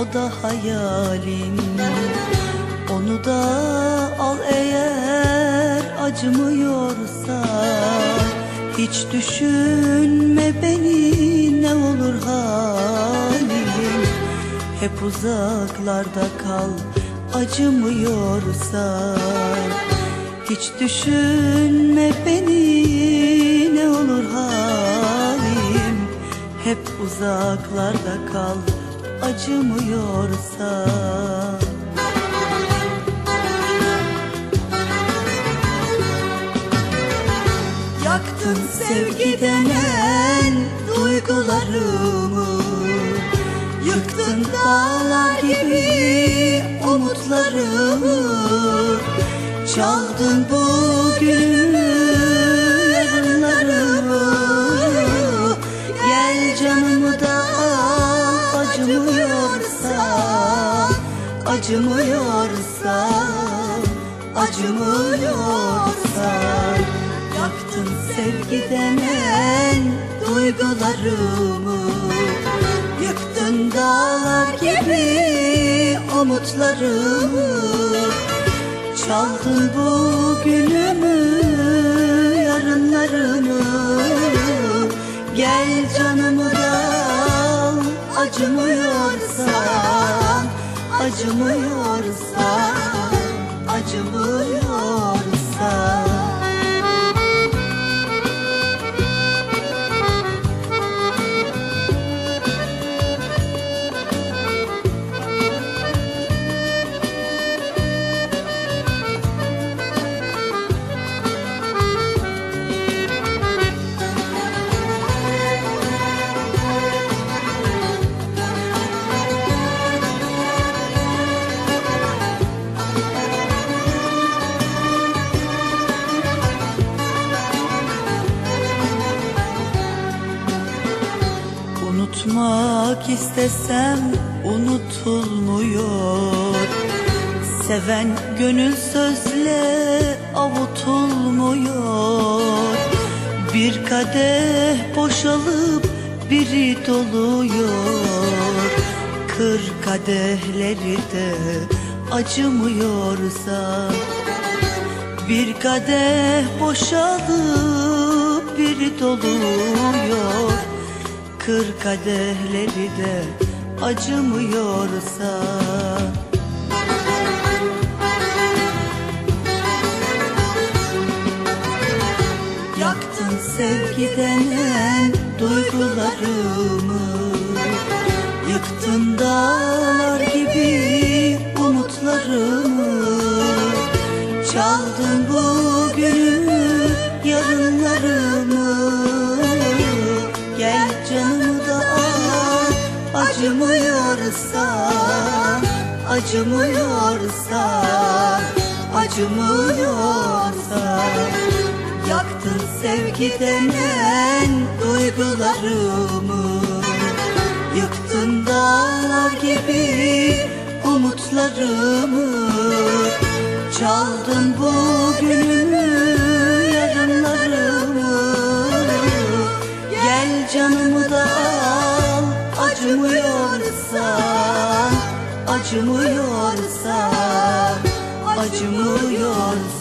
o da hayalim Onu da al eğer acımıyorsa. Hiç düşünme beni ne olur halim. Hep uzaklarda kal acımıyorsa. Hiç düşünme beni ne olur halim. Hep uzaklarda kal acımıyorsa. Yaktın sevgi denen duygularımı. Yıktın dağlar gibi umutlarımı. Çaldın bugünümü yarınlarımı. Gel canımı da acımıyorsa Acımıyorsa Acımıyorsa. Yaktın sevgi denen duygularımı. Yıktın dağlar gibi umutlarımı. Çaldın bugünümü yarınlarımı. Gel canımı da acımıyorsan Acımıyorsan Acımıyorsan Unutmak istesem unutulmuyor. Seven gönül sözle avutulmuyor Bir kadeh boşalıp biri doluyor. Kır kadehleri de acımıyorsa. Bir kadeh boşalıp biri doluyor Kır kadehleri de acımıyorsa. Yaktın sevgi denen duygularımı Yıktın dağlar gibi Canımı da al acımıyorsa Acımıyorsa Acımıyorsa. Yaktın sevgi denen duygularımı Yıktın dağlar gibi umutlarımı. Çaldın bugünümü yarınlarımı. Gel canım acımıyorsa acımıyorsa.